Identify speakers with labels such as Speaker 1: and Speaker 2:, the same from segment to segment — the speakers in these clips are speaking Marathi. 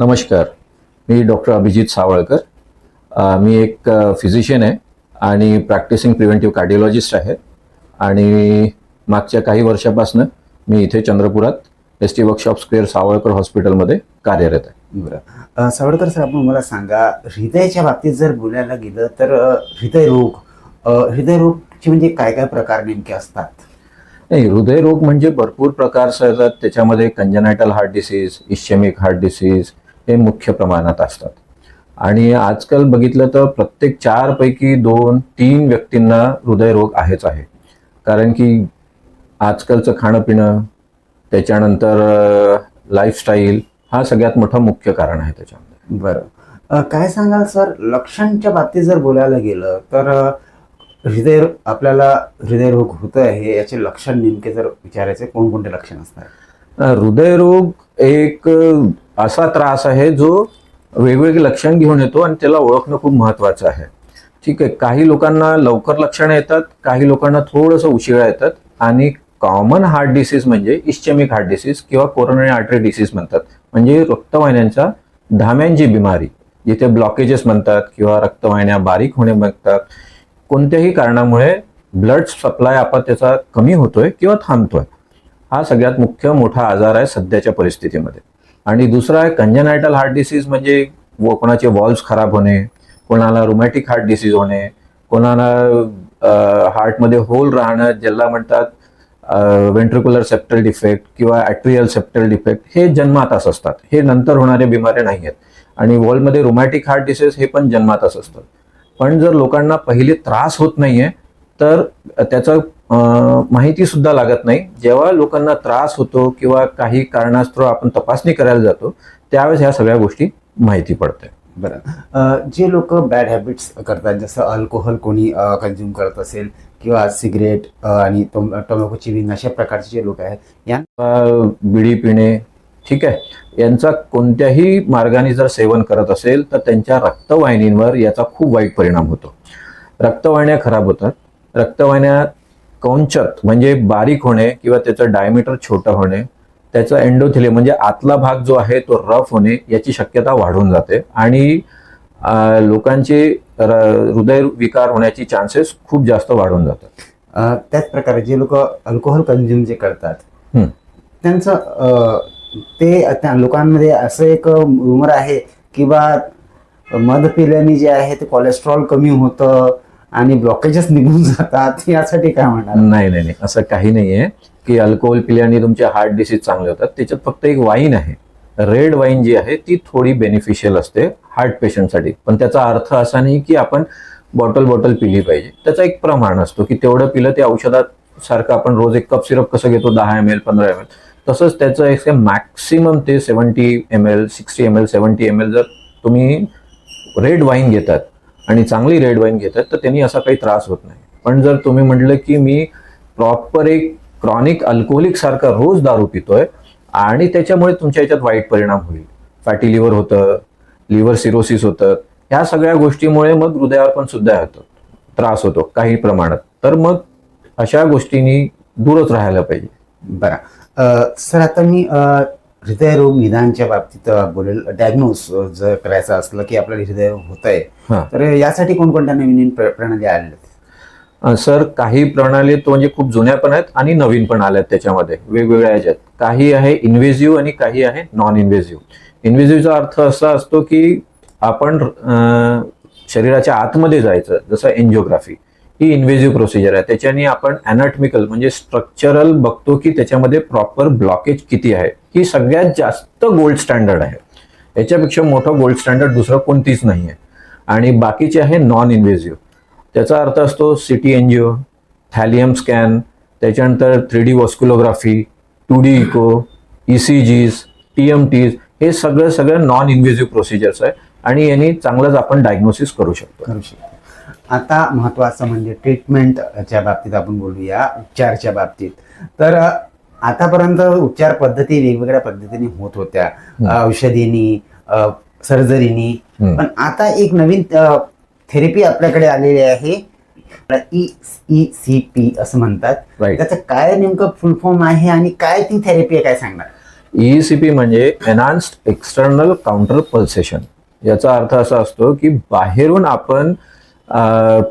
Speaker 1: नमस्कार. मी डॉक्टर अभिजित सावळकर. मी एक फिजिशियन आहे आणि प्रॅक्टिसिंग प्रिव्हेंटिव्ह कार्डिओलॉजिस्ट आहे. आणि मागच्या काही वर्षापासून मी इथे चंद्रपुरात S T workshop square Sawalkar हॉस्पिटलमध्ये कार्यरत आहे.
Speaker 2: बरं. सावळकर सर आपण मला सांगा हृदयाच्या बाबतीत जर बोलायला गेलं तर हृदयरोग हृदयरोगचे म्हणजे काय काय प्रकार नेमके असतात?
Speaker 1: नाही हृदयरोग म्हणजे भरपूर प्रकारचे येतात त्याच्यामध्ये congenital heart disease ischemic heart disease हे मुख्य प्रमाणात असतात. आणि आजकाल बघितलं तर प्रत्येक चारपैकी दोन तीन व्यक्तींना हृदयरोग आहेच आहे. कारण की आजकालचं खाणं पिणं त्याच्यानंतर लाईफस्टाईल हा सगळ्यात मोठं मुख्य कारण आहे त्याच्यामध्ये.
Speaker 2: बरं. काय सांगाल सर? लक्षणच्या बाबतीत जर बोलायला गेलं तर हृदय आपल्याला हृदयरोग होत आहे याचे लक्षण नेमके जर विचारायचे कोणकोणते लक्षण असतात?
Speaker 1: हृदयरोग एक असा त्रास आहे जो वेगवेगळे लक्षण घेऊन येतो आणि त्याला ओळखणं खूप महत्वाचं आहे. ठीक आहे काही लोकांना लवकर लक्षणं येतात काही लोकांना थोडंसं उशिरा येतात आणि कॉमन हार्ट डिसीज म्हणजे इश्चेमिक हार्ट डिसीज किंवा कोरोनरी आर्टरी डिसीज म्हणतात. म्हणजे रक्तवाहिन्यांच्या धाम्यांची बिमारी जिथे ब्लॉकेजेस म्हणतात किंवा रक्तवाहिन्या बारीक होणे म्हणतात. कोणत्याही कारणामुळे ब्लड सप्लाय आपण त्याचा कमी होतोय किंवा थांबतोय. हा सगळ्यात मुख्य मोठा आजार आहे सध्याच्या परिस्थितीमध्ये. आणि दुसरा आहे कंजनायटल हार्ट डिसीज म्हणजे व- कोणाचे वॉल्व्स खराब होणे कोणाला रोमॅटिक हार्ट डिसीज होणे कोणाला हार्टमध्ये होल राहणं ज्याला म्हणतात वेंट्रिक्युलर सेप्टल डिफेक्ट किंवा ॲट्रियल सेप्टल डिफेक्ट हे जन्मातच असतात. हे नंतर होणारे बिमाऱ्या नाही आहेत. आणि वॉलमध्ये रोमॅटिक हार्ट डिसीज हे पण जन्मातच असतात पण जर लोकांना पहिले त्रास होत नाहीये तर त्याचं माहिती सुद्धा लागत नाही. जेव्हा लोकांना त्रास होतो किंवा काही कारणास्तव आपण तपासणी करायला जातो त्यावेळेस ह्या सगळ्या गोष्टी माहिती पडते
Speaker 2: बरं. जे लोक बॅड हॅबिट्स करतात जसं अल्कोहोल कोणी कन्झ्युम करत असेल किंवा सिगरेट आणि टोम- टोमॅटो चिविंग अशा प्रकारचे जे लोक आहेत या
Speaker 1: अं, बिडी पिणे ठीक आहे. यांचा कोणत्याही मार्गाने जर सेवन करत असेल तर त्यांच्या रक्तवाहिनींवर याचा खूप वाईट परिणाम होतो. रक्तवाहिन्या खराब होतात. रक्तवाहिन्या कौंचत म्हणजे बारीक होणे किंवा त्याचं डायमीटर छोटं होणे त्याचा एंडोथिलियम म्हणजे आतला भाग जो आहे तो रफ होणे याची शक्यता वाढून जाते आणि लोकांचे हृदय विकार होण्याची चान्सेस खूप जास्त वाढून जातात
Speaker 2: त्याच प्रकारे जे लोक अल्कोहोल कन्झ्युम जे करतात. त्यांचं ते त्या लोकांमध्ये असं एक रुमर आहे की बा मध पिल्याने जे आहे ते कोलेस्ट्रॉल कमी होतं आणि ब्लॉकेजेस निघून जातात यासाठी काय म्हणणार?
Speaker 1: नाही नाही नाही. असं काही नाहीये की अल्कोहोल पिल्याने तुमचे हार्ट डिसीज चांगले होतात. त्याच्यात फक्त एक वाईन आहे. रेड वाईन जी आहे ती थोडी बेनिफिशियल असते हार्ट पेशंटसाठी. पण त्याचा अर्थ असा नाही की आपण बॉटल बॉटल पिली पाहिजे. त्याचा एक प्रमाण असतो की तेवढं पिलं ते औषधात सारखं आपण रोज एक कप सिरप कसं घेतो? दहा एम एल पंधरा एम एल तसंच त्याचं एक मॅक्सिमम ते seventy M L sixty M L seventy M L जर तुम्ही रेड वाईन घेतात आणि चांगली रेड वाईन घेत आहेत तर त्यांनी असा काही त्रास होत नाही. पण जर तुम्ही म्हटलं की मी प्रॉपर एक क्रॉनिक अल्कोहोलिक सारखा रोज दारू पितोय आणि त्याच्यामुळे तुमच्या याच्यात वाईट परिणाम होईल. फॅटी लिव्हर होतं लिव्हर सिरोसिस होतं ह्या सगळ्या गोष्टीमुळे मग हृदयावर पण सुद्धा होतो त्रास होतो काही प्रमाणात. तर मग अशा गोष्टींनी दूरच राहायला पाहिजे.
Speaker 2: बरं. सर आता मी हृदयरोग निदानच्या बाबतीत बोलेल डायग्नोस जर करायचं असलं की आपल्याला हृदयरोग होत आहे तर यासाठी कोणकोणत्या नवीन नवीन प्र- प्रणाली आलेल्या आहेत?
Speaker 1: सर काही प्रणाली तो म्हणजे खूप जुन्या पण आहेत आणि नवीन पण आल्यात त्याच्यामध्ये. वेगवेगळ्या ह्याच्यात. काही आहे इन्व्हेझिव्ह आणि काही आहे नॉन इन्व्हेझिव्ह इन्व्हेझिव्हचा अर्थ असा असतो की आपण शरीराच्या आतमध्ये जायचं जसं एन्जिओग्राफी ही इन्व्हेझिव्ह प्रोसिजर आहे. त्याच्याने आपण अनॅटमिकल म्हणजे स्ट्रक्चरल बघतो की त्याच्यामध्ये प्रॉपर ब्लॉकेज किती आहे. ही सगळ्यात जास्त गोल्ड स्टँडर्ड आहे. याच्यापेक्षा मोठं गोल्ड स्टँडर्ड दुसरं कोणतीच नाही आहे. आणि बाकीचे आहे नॉन इन्व्हेझिव्ह त्याचा अर्थ असतो सिटी एनजिओ थॅलियम स्कॅन त्याच्यानंतर three D vasculography two D echo E C Gs T M Ts हे सगळं सगळं नॉन इन्व्हेझिव्ह प्रोसिजर्स आहे. आणि यांनी चांगलंच आपण डायग्नोसिस करू शकतो.
Speaker 2: करू शकतो. आता महत्वाचं म्हणजे ट्रीटमेंटच्या बाबतीत आपण बोलूया उपचारच्या बाबतीत. तर आतापर्यंत उपचार पद्धती वेगवेगळ्या पद्धतीने होत होत्या. औषधीनी सर्जरीनी. पण आता एक नवीन थेरपी आपल्याकडे आलेली आहे. ई सी पी असं म्हणतात. त्याचं काय नेमकं फुल फॉर्म आहे आणि काय ती थेरपी आहे काय सांगणार?
Speaker 1: ईईसीपी म्हणजे एनहान्स्ड एक्सटर्नल काउंटर पल्सेशन याचा अर्थ असा असतो की बाहेरून आपण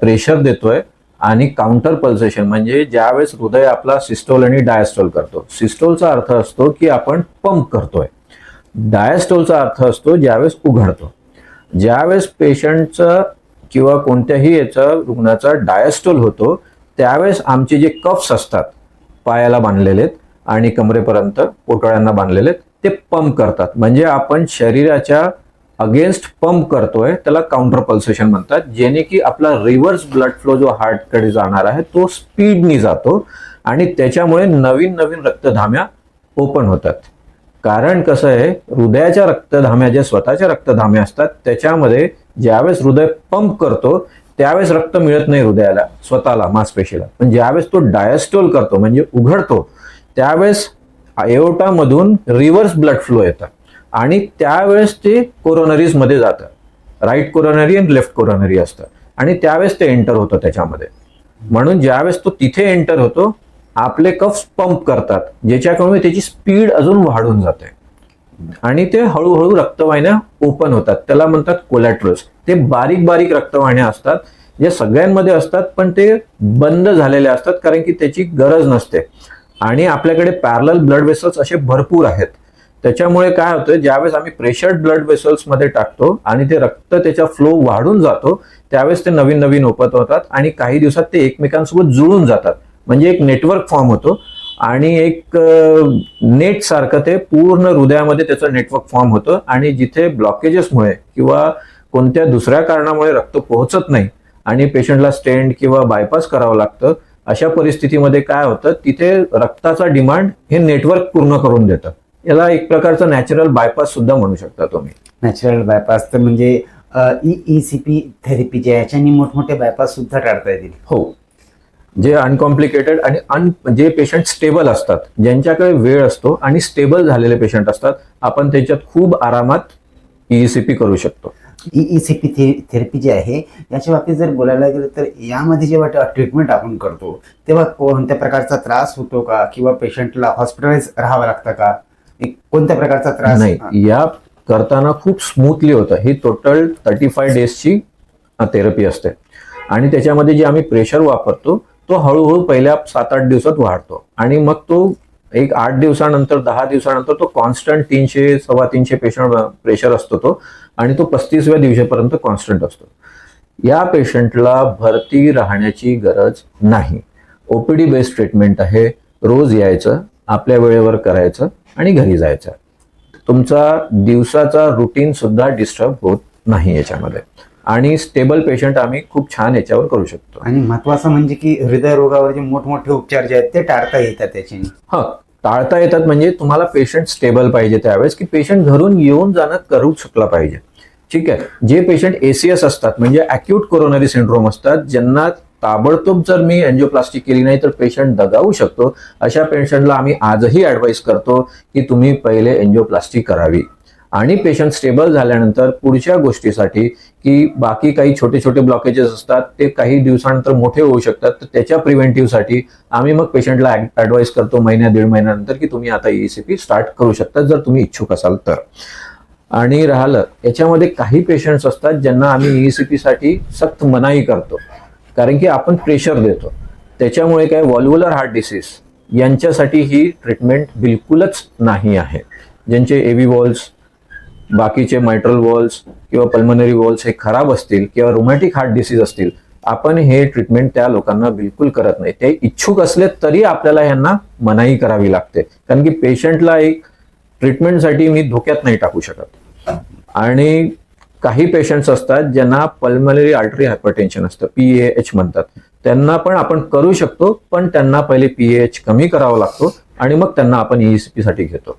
Speaker 1: प्रेशर देतोय आणि काउंटर पल्सेशन म्हणजे ज्यावेळेस हृदय आपला सिस्टोल आणि डायस्टोल करतो. सिस्टोलचा अर्थ असतो की आपण पंप करतोय. डायस्टोलचा अर्थ असतो ज्यावेळेस उघडतो. ज्यावेळेस पेशंटचं किंवा कोणत्याही याचा रुग्णाचा डायस्टोल होतो त्यावेळेस आमचे जे कफ्स असतात पायाला बांधलेले आहेत आणि कमरेपर्यंत पोटाळ्यांना बांधलेले आहेत, ते पंप करतात. म्हणजे आपण शरीराच्या अगेन्स्ट पंप करतोय त्याला काउंटर पल्सेशन म्हणतात जेणे की आपला रिव्हर्स ब्लड फ्लो जो हार्टकडे जाणार आहे तो स्पीडनी जातो आणि त्याच्यामुळे नवीन नवीन रक्तधाम्या ओपन होतात. कारण कसं आहे हृदयाच्या रक्तधाम्या ज्या स्वतःच्या रक्तधाम्या असतात त्याच्यामध्ये ज्यावेळेस हृदय पंप करतो त्यावेळेस रक्त मिळत नाही हृदयाला स्वतःला मांसपेशीला पण ज्यावेळेस तो डायस्टोल करतो म्हणजे उघडतो त्यावेळेस एओटामधून रिव्हर्स ब्लड फ्लो येतात आणि त्यावेळेस ते कोरोनरीजमध्ये जातं. राईट कोरोनरी आणि लेफ्ट कोरोनरी असतं. आणि त्यावेळेस ते एंटर होतं त्याच्यामध्ये. म्हणून ज्यावेळेस तो तिथे एंटर होतो आपले कफ्स पंप करतात ज्याच्यामुळे त्याची स्पीड अजून वाढून जाते. आणि ते हळूहळू रक्तवाहिन्या ओपन होतात. त्याला म्हणतात कोलॅट्रल्स ते बारीक बारीक रक्तवाहिन्या असतात. जे सगळ्यांमध्ये असतात पण ते बंद झालेले असतात कारण की त्याची गरज नसते. आणि आपल्याकडे पॅरल ब्लड वेसल्स असे भरपूर आहेत. त्याच्यामुळे काय होतं ज्यावेळेस आम्ही प्रेशर्ड ब्लड वेसल्समध्ये टाकतो आणि ते रक्त त्याचा फ्लो वाढून जातो त्यावेळेस ते नवीन नवीन ओपत होतात आणि काही दिवसात ते एकमेकांसोबत जुळून जातात. म्हणजे एक नेटवर्क फॉर्म होतो आणि एक नेट सारखं ते पूर्ण हृदयामध्ये त्याचं नेटवर्क फॉर्म होतं आणि जिथे ब्लॉकेजेसमुळे किंवा कोणत्या दुसऱ्या कारणामुळे रक्त पोहोचत नाही आणि पेशंटला स्टेंड किंवा बायपास करावं लागतं अशा परिस्थितीमध्ये काय होतं तिथे रक्ताचा डिमांड हे नेटवर्क पूर्ण करून देतं. याला एक प्रकारचं नॅचरल बायपास सुद्धा म्हणू शकता तुम्ही.
Speaker 2: नॅचरल बायपास तर म्हणजे ई सी पी थेरपी जे याच्यानी मोठमोठे बायपास सुद्धा टाळता येतील.
Speaker 1: हो. जे अनकॉम्प्लिकेटेड आणि अन जे पेशंट स्टेबल असतात ज्यांच्याकडे वेळ असतो आणि स्टेबल झालेले पेशंट असतात आपण त्याच्यात खूप आरामात ईसीपी करू शकतो.
Speaker 2: ई सी पी थेरपी जी आहे याच्या बाबतीत जर बोलायला गेलं तर यामध्ये जेव्हा ट्रीटमेंट आपण करतो तेव्हा कोणत्या प्रकारचा त्रास होतो का? किंवा पेशंटला हॉस्पिटलाइज राहावं लागतं का? कोणत्या प्रकारचा त्रास?
Speaker 1: नाही या करताना खूप स्मूथली होतं. ही टोटल थर्टी फाय डेजची थेरपी असते. आणि त्याच्यामध्ये जे आम्ही प्रेशर वापरतो तो हळूहळू पहिल्या सात आठ दिवसात वाढतो. आणि मग तो एक आठ दिवसानंतर दहा दिवसानंतर तो कॉन्स्टंट तीनशे सव्वा तीनशे पेशंट प्रेशर असतो तो. आणि तो पस्तीसव्या दिवशीपर्यंत कॉन्स्टंट असतो. या पेशंटला भरती राहण्याची गरज नाही. ओपीडी बेस्ड ट्रीटमेंट आहे. रोज यायचं आपल्या वेळेवर करायचं. आणि घरी जायचं. तुमचा दिवसाचा रुटीन सुद्धा डिस्टर्ब होत नाही याच्यामध्ये. आणि स्टेबल पेशंट आम्ही खूप छान याच्यावर करू शकतो.
Speaker 2: आणि महत्वाचं म्हणजे की हृदयरोगावर जे मोठमोठे उपचार जे आहेत ते टाळता येतात त्याच्याने
Speaker 1: हा टाळता येतात म्हणजे तुम्हाला पेशंट स्टेबल पाहिजे त्यावेळेस की पेशंट घरून येऊन जाणं करू शकला पाहिजे. ठीक आहे? जे पेशंट एसीएस असतात म्हणजे अक्यूट कोरोनरी सिंड्रोम असतात ज्यांना ताबडतोब जर मी एन्जिओप्लास्टी केली नाही तर पेशंट दगावू शकतो. अशा पेशंटला आम्ही आजही ऍडवाईस करतो की तुम्ही पहिले एन्जिओप्लास्टी करावी. आणि पेशंट स्टेबल झाल्यानंतर पुढच्या गोष्टीसाठी की बाकी काही छोटे छोटे ब्लॉकेजेस असतात ते काही दिवसानंतर मोठे होऊ शकतात तर त्याच्या प्रिव्हेंटिव्हसाठी आम्ही मग पेशंटला ऍडवाईस करतो महिन्या दीड महिन्यानंतर की तुम्ही आता ईसीपी स्टार्ट करू शकता जर तुम्ही इच्छुक असाल तर. आणि राहिलं याच्यामध्ये काही पेशंट्स असतात ज्यांना आम्ही ईसीपीसाठी साठी सक्त मनाई करतो. कारण की आपण प्रेशर देतो. त्याच्यामुळे काय? व्हॉल्व्युलर हार्ट डिसीज यांच्यासाठी ही ट्रीटमेंट बिलकुलच नाही आहे. ज्यांचे एव्ही वॉल्स बाकीचे मायट्रल वॉल्स किंवा पल्मनरी वॉल्स हे खराब असतील किंवा रोमॅटिक हार्ट डिसीज असतील आपण हे ट्रीटमेंट त्या लोकांना बिलकुल करत नाही. ते इच्छुक असले तरी आपल्याला यांना मनाई करावी लागते. कारण की पेशंटला एक ट्रीटमेंटसाठी मी धोक्यात नाही टाकू शकत. आणि काही पेशंट्स असतात ज्यांना पल्मनरी आर्टरी हायपरटेन्शन असतं पी एच म्हणतात. त्यांना पण आपण करू शकतो पण त्यांना पहिले पी एच कमी करावा लागतो आणि मग त्यांना आपण ईसीपी साठी घेतो.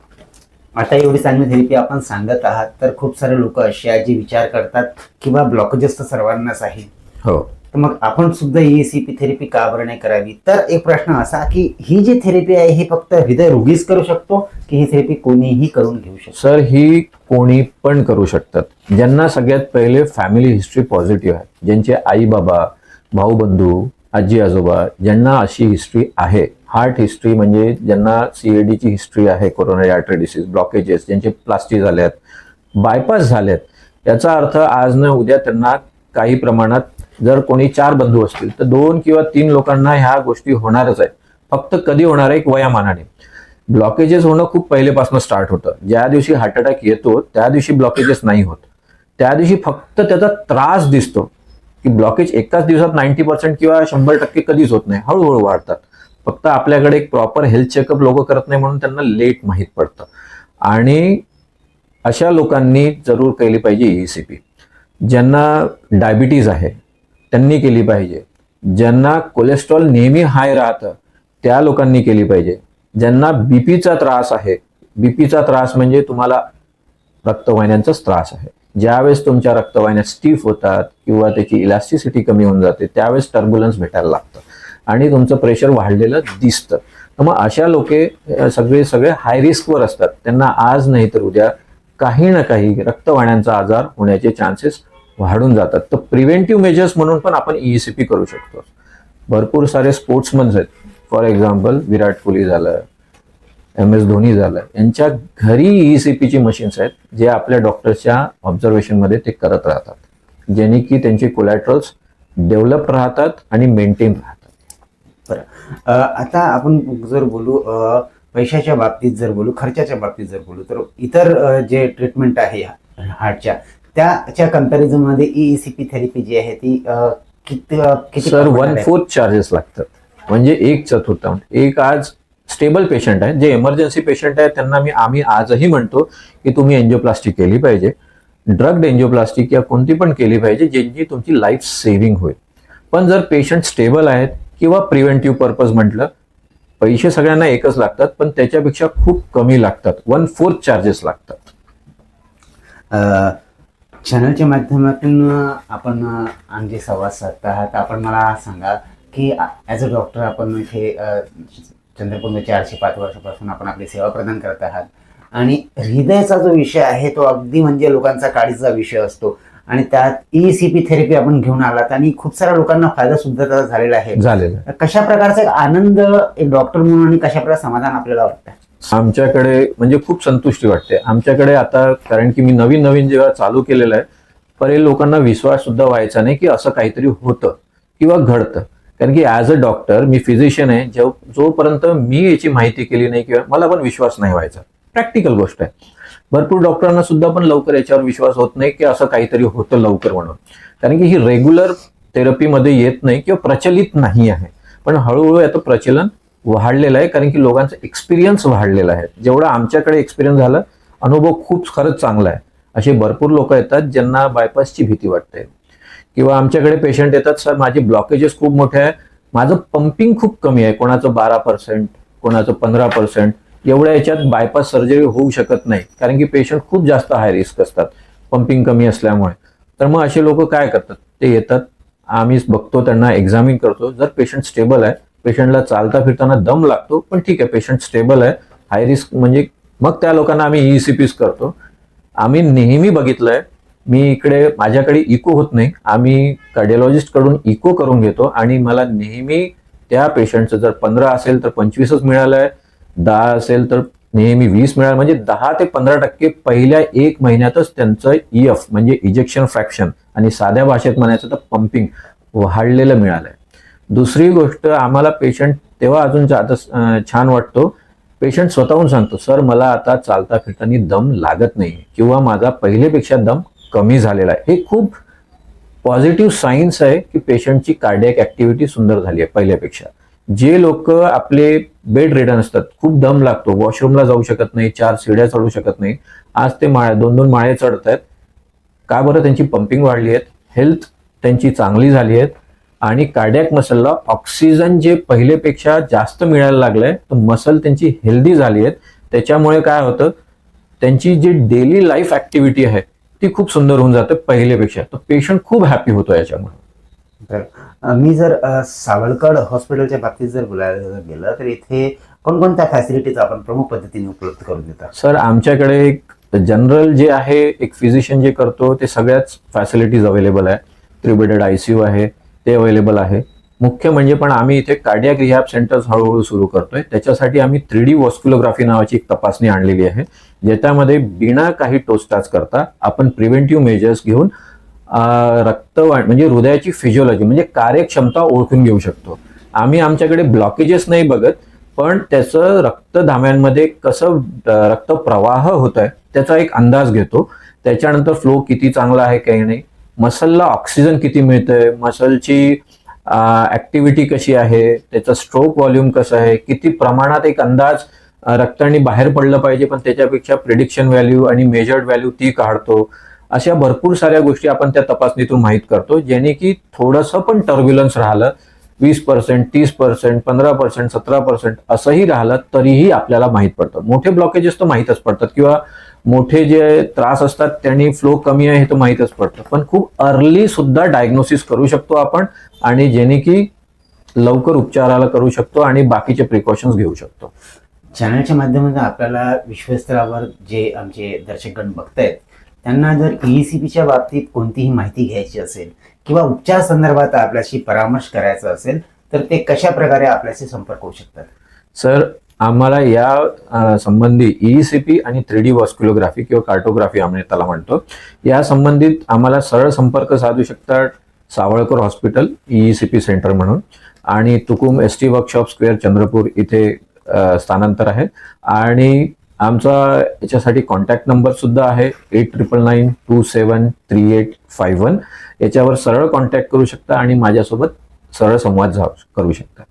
Speaker 2: आता एवढी चांगली थेरपी आपण सांगत आहात तर खूप सारे लोक असे आहेत जे विचार करतात किंवा ब्लॉकेजेस तर सर्वांनाच आहे.
Speaker 1: हो.
Speaker 2: तर मग आपण सुद्धा ही सी पी थेरपी का बरं नाही करावी? तर एक प्रश्न असा की ही जी थेरपी आहे ही फक्त हृदय रोगीच करू शकतो की ही थेरपी कोणीही करून घेऊ शकतो?
Speaker 1: सर ही कोणी पण करू शकतात. ज्यांना सगळ्यात पहिले फॅमिली हिस्ट्री पॉझिटिव्ह आहे ज्यांचे आई बाबा भाऊ बंधू आजी आजोबा ज्यांना अशी हिस्ट्री आहे. हार्ट हिस्ट्री म्हणजे ज्यांना सीएडीची हिस्ट्री आहे कोरोनरी आर्टरी डिसीज ब्लॉकेजेस ज्यांचे प्लास्टिक झाल्यात आहेत बायपास झाल्यात याचा अर्थ आज न उद्या त्यांना काही प्रमाणात जर कोणी चार बंधू असतील तर दोन किंवा तीन लोकांना ह्या गोष्टी होणारच आहेत. फक्त कधी होणार आहे एक वयामानाने. ब्लॉकेजेस होणं खूप पहिलेपासून स्टार्ट होतं. ज्या दिवशी हार्ट अटॅक येतो त्या दिवशी ब्लॉकेजेस नाही होत. त्या दिवशी फक्त त्याचा त्रास दिसतो. की ब्लॉकेज एकाच दिवसात नाईन्टी पर्सेंट किंवा शंभर टक्के कधीच होत नाही. हळूहळू वाढतात. फक्त आपल्याकडे एक प्रॉपर हेल्थ चेकअप लोक करत नाही म्हणून त्यांना लेट माहीत पडतं. आणि अशा लोकांनी जरूर केली पाहिजे ई सी पी ज्यांना डायबिटीज आहे त्यांनी केली पाहिजे. ज्यांना कोलेस्ट्रॉल नेहमी हाय राहतं त्या लोकांनी केली पाहिजे. ज्यांना बीपीचा त्रास आहे बीपीचा त्रास म्हणजे तुम्हाला रक्तवाहिन्यांचाच त्रास आहे. ज्यावेळेस तुमच्या रक्तवाहिन्या स्टीफ होतात किंवा त्याची इलास्टिसिटी कमी होऊन जाते त्यावेळेस टर्ब्युलन्स भेटायला लागतं. आणि तुमचं प्रेशर वाढलेलं दिसतं. तर मग अशा लोके सगळे सगळे हाय रिस्कवर असतात. त्यांना आज नाही तर उद्या काही ना काही रक्तवाहिन्यांचा आजार होण्याचे चान्सेस वाढून जातात. तर प्रिव्हेंटिव्ह मेजर्स म्हणून पण आपण ई सी पी करू शकतो. भरपूर सारे स्पोर्ट्समन्स आहेत. फॉर एक्झाम्पल विराट कोहली झालं एम एस धोनी झालं. यांच्या घरी ई सी पीची मशीन्स आहेत जे आपल्या डॉक्टर्सच्या ऑब्झर्वेशनमध्ये ते करत राहतात. जेणे की त्यांचे कोलॅट्रल्स डेव्हलप राहतात आणि मेंटेन राहतात.
Speaker 2: बरं. आता आपण जर बोलू पैशाच्या बाबतीत जर बोलू खर्चाच्या बाबतीत जर बोलू तर इतर जे ट्रीटमेंट आहे हार्टच्या त्याच्या comparison मध्ये ई सी पी थेरपी जी आहे ती किती
Speaker 1: सर वन? फोर्थ चार्जेस लागतात. म्हणजे एक चतुर्थांश. एक आज स्टेबल पेशंट आहे. जे इमर्जन्सी पेशंट आहे त्यांना मी आम्ही आजही म्हणतो की तुम्ही एन्जिओप्लास्टी केली पाहिजे. ड्रग्ड एन्जिओप्लास्टी किंवा कोणती पण केली पाहिजे ज्यांची तुमची लाईफ सेव्हिंग होईल. पण जर पेशंट स्टेबल आहेत किंवा प्रिव्हेंटिव्ह पर्पज म्हटलं पैसे सगळ्यांना एकच लागतात पण त्याच्यापेक्षा खूप कमी लागतात. वन फोर्थ चार्जेस लागतात.
Speaker 2: चॅनलच्या माध्यमातून आपण आमचे संवाद साधत आहात आपण मला सांगा की ॲज अ डॉक्टर आपण इथे चंद्रपूरमध्ये चारशे पाच वर्षापासून आपण आपली सेवा प्रदान करत आहात. आणि हृदयाचा जो विषय आहे तो अगदी म्हणजे लोकांचा काळीचा विषय असतो. आणि त्यात ई सी पी थेरपी आपण घेऊन आलात आणि खूप साऱ्या लोकांना फायदा सुद्धा त्याचा झालेला आहे.
Speaker 1: झालेलं.
Speaker 2: कशा प्रकारचा एक आनंद एक डॉक्टर म्हणून आणि कशा प्रकारे समाधान आपल्याला वाटतं?
Speaker 1: आमच्याकडे म्हणजे खूप संतुष्टी वाटते. आमच्याकडे आता कारण की मी नवीन नवीन जेव्हा चालू केलेलं आहे पहिले लोकांना विश्वास सुद्धा व्हायचा नाही की असं काहीतरी होतं किंवा घडतं. कारण की ॲज अ डॉक्टर मी फिजिशियन आहे जो जोपर्यंत मी याची माहिती केली नाही किंवा मला पण विश्वास नाही व्हायचा. प्रॅक्टिकल गोष्ट आहे. भरपूर डॉक्टरांना सुद्धा पण लवकर याच्यावर विश्वास होत नाही की असं काहीतरी होतं लवकर म्हणून. कारण की ही रेग्युलर थेरपीमध्ये येत नाही किंवा प्रचलित नाही आहे. पण हळूहळू याचं प्रचलन वाढलेलं आहे कारण की लोकांचा एक्सपिरियन्स वाढलेला आहे. जेवढा आमच्याकडे एक्सपिरियन्स झाला अनुभव खूप खरंच चांगला आहे. असे भरपूर लोक येतात ज्यांना बायपासची भीती वाटते. किंवा आमच्याकडे पेशंट येतात सर माझे ब्लॉकेजेस खूप मोठे आहे. माझं पंपिंग खूप कमी आहे. कोणाचं बारा पर्सेंट कोणाचं पंधरा पर्सेंट एवढ्या याच्यात बायपास सर्जरी होऊ शकत नाही. कारण की पेशंट खूप जास्त हाय रिस्क असतात पंपिंग कमी असल्यामुळे. तर मग असे लोक काय करतात? ते येतात. आम्ही बघतो त्यांना एक्झामिन करतो. जर पेशंट स्टेबल आहे पेशंटला चालता फिरताना दम लागतो पण ठीक आहे पेशंट स्टेबल आहे. हाय रिस्क म्हणजे मग त्या लोकांना आम्ही ई सी पीस करतो. आम्ही नेहमी बघितलंय मी इकडे माझ्याकडे इको होत नाही. आम्ही कार्डिओलॉजिस्टकडून इको करून घेतो आणि मला नेहमी त्या पेशंटचं जर पंधरा असेल तर पंचवीसच मिळालंय दहा असेल तर नेहमी वीस मिळालं. म्हणजे दहा ते पंधरा टक्के पहिल्या एक महिन्यातच त्यांचं ई एफ म्हणजे इजेक्शन फ्रॅक्शन आणि साध्या भाषेत म्हणायचं तर पंपिंग वाढलेलं मिळालंय. दुसरी गोष्ट आम्हाला पेशंट तेव्हा अजून आता छान वाटतो. पेशंट स्वतःहून सांगतो सर मला आता चालता फिरताना दम लागत नाही. किंवा माझा पहिलेपेक्षा दम कमी झालेला आहे. हे खूप पॉझिटिव्ह सायन्स आहे की पेशंटची कार्डियक ऍक्टिव्हिटी सुंदर झाली आहे पहिल्यापेक्षा. जे लोक आपले बेड रिटर्न असतात खूप दम लागतो. वॉशरूमला जाऊ शकत नाही चार शिड्या चढू शकत नाही. आज ते माळ्या दोन दोन माळे चढत आहेत का बरं त्यांची पंपिंग वाढली आहेत? हेल्थ त्यांची चांगली झाली आहेत. आणि कार्डियक मसलला ऑक्सिजन जे पहिलेपेक्षा जास्त मिळायला लागलंय तर मसल त्यांची हेल्दी झाली आहेत त्याच्यामुळे काय होतं त्यांची जी डेली लाईफ ऍक्टिव्हिटी आहे ती खूप सुंदर होऊन जाते पहिलेपेक्षा. तर पेशंट खूप हॅपी होतो याच्यामुळे.
Speaker 2: तर मी जर सावळकड हॉस्पिटलच्या बाबतीत जर बोलायला गेलं तर इथे कोणकोणत्या फॅसिलिटीज आपण प्रमुख पद्धतीने उपलब्ध करून देतात
Speaker 1: सर आमच्याकडे एक जनरल जे आहे एक फिजिशियन जे करतो ते सगळ्याच फॅसिलिटीज अवेलेबल आहे. Three bedded I C U आहे ते अवेलेबल आहे. मुख्य म्हणजे पण आम्ही इथे कार्डियाक रिहॅब सेंटर्स हळूहळू सुरू करतोय. त्याच्यासाठी आम्ही थ्री डी वॉस्क्युलोग्राफी नावाची एक तपासणी आणलेली आहे. ज्याच्यामध्ये बिना काही टोचताच करता आपण प्रिव्हेंटिव्ह मेजर्स घेऊन रक्तवाण रक्तवाढ म्हणजे हृदयाची फिजिओलॉजी म्हणजे कार्यक्षमता ओळखून घेऊ शकतो. आम्ही आमच्याकडे ब्लॉकेजेस नाही बघत पण त्याचं रक्तधाम्यांमध्ये कसं रक्तप्रवाह होत आहे त्याचा एक अंदाज घेतो. त्याच्यानंतर फ्लो किती चांगला आहे काही नाही. मसलला ऑक्सिजन किती मिळतंय? मसलची ऍक्टिव्हिटी कशी आहे? त्याचं स्ट्रोक व्हॉल्यूम कसं आहे? किती प्रमाणात एक अंदाज अं, रक्तानी बाहेर पडलं पाहिजे पण त्याच्यापेक्षा प्रिडिक्शन व्हॅल्यू आणि मेजर्ड व्हॅल्यू ती काढतो. अशा भरपूर साऱ्या गोष्टी आपण त्या तपासणीतून माहीत करतो जेणे की थोडंसं पण टर्ब्युलन्स राहिलं वीस पर्सेंट तीस पर्सेंट पंधरा पर्सेंट सतरा पर्सेंट असंही राहिलं तरीही आपल्याला माहीत पडतं. मोठे ब्लॉकेजेस तर माहीतच पडतात किंवा मोठे जे त्रास असतात त्यांनी फ्लो कमी आहे हे तर माहीतच पडतं. पण खूप अर्ली सुद्धा डायग्नोसिस करू शकतो आपण आणि जेणे की लवकर उपचाराला करू शकतो आणि बाकीचे प्रिकॉशन्स घेऊ शकतो.
Speaker 2: चॅनलच्या माध्यमातून आपल्याला विश्वस्तरावर जे आमचे दर्शकगण बघतायत त्यांना जर E ईसीपीच्या बाबतीत कोणतीही माहिती घ्यायची असेल किंवा उपचार संदर्भात आपल्याशी परामर्श करायचा असेल तर ते कशा प्रकारे आपल्याशी संपर्क होऊ शकतात?
Speaker 1: सर आम्हाला या संबंधी ईसीपी आणि थ्री डी वॉस्क्युलोग्राफी किंवा कार्टोग्राफी आम्ही त्याला म्हणतो. या संबंधित आम्हाला सरळ संपर्क साधू शकतात सावळकर हॉस्पिटल ईसीपी सेंटर म्हणून. आणि Tukum S T workshop square Chandrapur इथे स्थानांतर आहे. आणि आमचा याच्यासाठी कॉन्टॅक्ट नंबर सुद्धा आहे eight triple nine two seven three eight five one याच्यावर सरळ कॉन्टॅक्ट करू शकता आणि माझ्यासोबत सरळ संवाद करू शकता.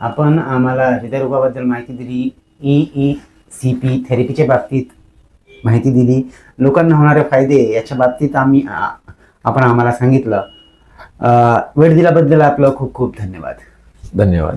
Speaker 2: आपण आम्हाला हृदयरोगाबद्दल माहिती दिली ई ई सी पी थेरपीच्या बाबतीत माहिती दिली. लोकांना होणारे फायदे याच्या बाबतीत आम्ही आपण आम्हाला सांगितलं. वेळ दिल्याबद्दल आपलं खूप खूप धन्यवाद.
Speaker 1: धन्यवाद.